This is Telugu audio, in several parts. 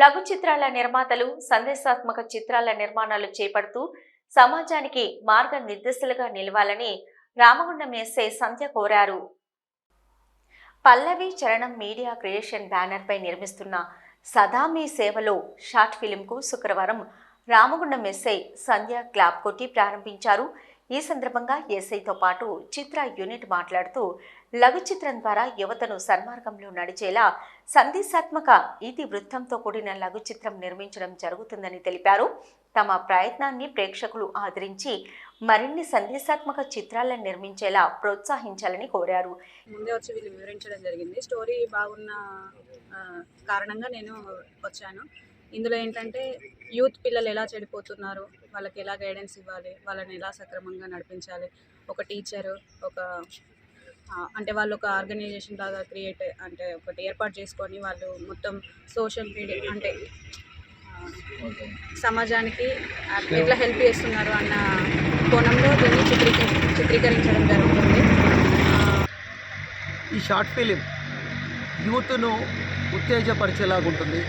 లఘు చిత్రాల నిర్మాతలు సందేశాత్మక చిత్రాల నిర్మాణాలు చేపడుతూ సమాజానికి మార్గనిర్దేశులుగా నిలవాలని రామగుండం ఎస్ఐ సంధ్య కోరారు. పల్లవి చరణం మీడియా క్రియేషన్ బ్యానర్పై నిర్మిస్తున్న సదా మీ సేవలో షార్ట్ ఫిలింకు శుక్రవారం రామగుండం ఎస్ఐ సంధ్య క్లాప్ కొట్టి ప్రారంభించారు. ఈ సందర్భంగా ఎస్ఐతో పాటు చిత్ర యూనిట్ మాట్లాడుతూ లఘు చిత్రం ద్వారా యువతను సన్మార్గంలో నడిచేలా సందేశాత్మక ఇతి వృత్తంతో కూడిన లఘు చిత్రం నిర్మించడం జరుగుతుందని తెలిపారు. తమ ప్రయత్నాన్ని ప్రేక్షకులు ఆదరించి మరిన్ని సందేశాత్మక చిత్రాలను నిర్మించేలా ప్రోత్సహించాలని కోరారు. ముందే వచ్చి వీళ్ళు వివరించడం జరిగింది. స్టోరీ బాగున్న కారణంగా నేను వచ్చాను. ఇందులో ఏంటంటే యూత్ పిల్లలు ఎలా చెడిపోతున్నారు వాళ్ళకి ఎలా గైడెన్స్ ఇవ్వాలి వాళ్ళని ఎలా సక్రమంగా నడిపించాలి ఒక టీచరు ఒక అంటే వాళ్ళు ఒక ఆర్గనైజేషన్ లాగా క్రియేట్ అంటే ఒకటి ఏర్పాటు చేసుకొని వాళ్ళు మొత్తం సోషల్ మీడియా అంటే సమాజానికి ఎట్లా హెల్ప్ చేస్తున్నారు అన్న కోణంలో దీన్ని చిత్రీకరి చిత్రీకరించడం జరుగుతుంది. ఈ షార్ట్ ఫిలిం యూత్ను ఉత్తేజపరిచేలాగా ఉంటుంది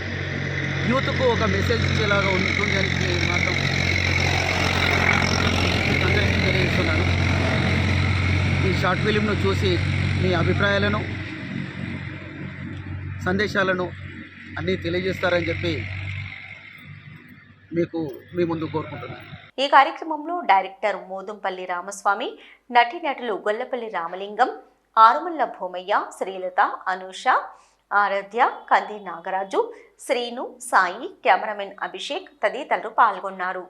యూత్కు ఒక మెసేజ్ ఇచ్చేలాగా ఉంటుంది అని నేను మాత్రం అందరికీ తెలియజేస్తున్నాను. ఈ షార్ట్ ఫిలింను చూసి మీ అభిప్రాయాలను సందేశాలను అన్నీ తెలియజేస్తారని చెప్పి మీకు మీ ముందు కోరుకుంటున్నాను. ఈ కార్యక్రమంలో డైరెక్టర్ మోదుంపల్లి రామస్వామి నటీనటులు గొల్లపల్లి రామలింగం ఆరుమల్ల భూమయ్య శ్రీలత అనూష ఆరాధ్య కంది నాగరాజు శ్రీను సాయి కెమెరామెన్ అభిషేక్ తదితరులు పాల్గొన్నారు.